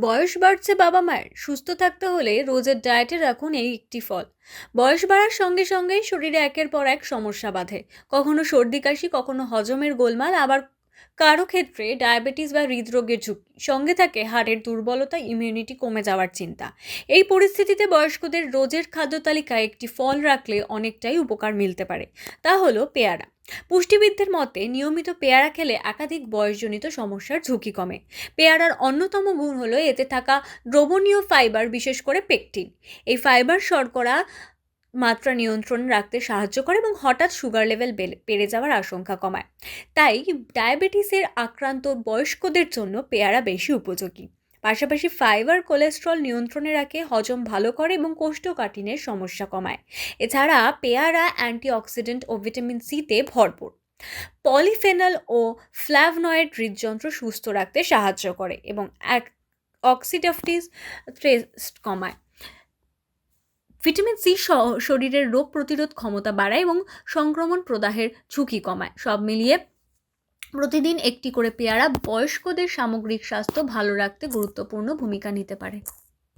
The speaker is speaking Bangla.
বয়স বাড়ছে বাবা মায়ের, সুস্থ থাকতে হলে রোজের ডায়েটে রাখুন এই একটি ফল। বয়স বাড়ার সঙ্গে সঙ্গেই শরীরে একের পর এক সমস্যা বাঁধে। কখনো সর্দি কাশি, কখনো হজমের গোলমাল, আবার কারও ক্ষেত্রে ডায়াবেটিস বা হৃদরোগের ঝুঁকি, সঙ্গে থাকে হাড়ের দুর্বলতা ইমিউনিটি কমে যাওয়ার চিন্তা। এই পরিস্থিতিতে বয়স্কদের রোজের খাদ্য তালিকায় একটি ফল রাখলে অনেকটাই উপকার মিলতে পারে। তা হলো পেয়ারা। পুষ্টিবিদদের মতে, নিয়মিত পেয়ারা খেলে একাধিক বয়সজনিত সমস্যার ঝুঁকি কমে। পেয়ারার অন্যতম গুণ হলো এতে থাকা দ্রবণীয় ফাইবার, বিশেষ করে পেকটিন। এই ফাইবার শর্করা মাত্রা নিয়ন্ত্রণে রাখতে সাহায্য করে এবং হঠাৎ সুগার লেভেল বেড়ে যাওয়ার আশঙ্কা কমায়। তাই ডায়াবেটিসের আক্রান্ত বয়স্কদের জন্য পেয়ারা বেশি উপযোগী। পাশাপাশি ফাইবার কোলেস্ট্রল নিয়ন্ত্রণে রাখে, হজম ভালো করে এবং কোষ্ঠকাঠিন্যের সমস্যা কমায়। এছাড়া পেয়ারা অ্যান্টিঅক্সিডেন্ট ও ভিটামিন সিতে ভরপুর। পলিফেনল ও ফ্ল্যাভনয়েড হৃদযন্ত্র সুস্থ রাখতে সাহায্য করে এবং অক্সিডাফটিস স্ট্রেস কমায়। ভিটামিন সি সহ শরীরের রোগ প্রতিরোধ ক্ষমতা বাড়ায় এবং সংক্রমণ প্রদাহের ঝুঁকি কমায়। সব মিলিয়ে প্রতিদিন একটি করে পেয়ারা বয়স্কদের সামগ্রিক স্বাস্থ্য ভালো রাখতে গুরুত্বপূর্ণ ভূমিকা নিতে পারে।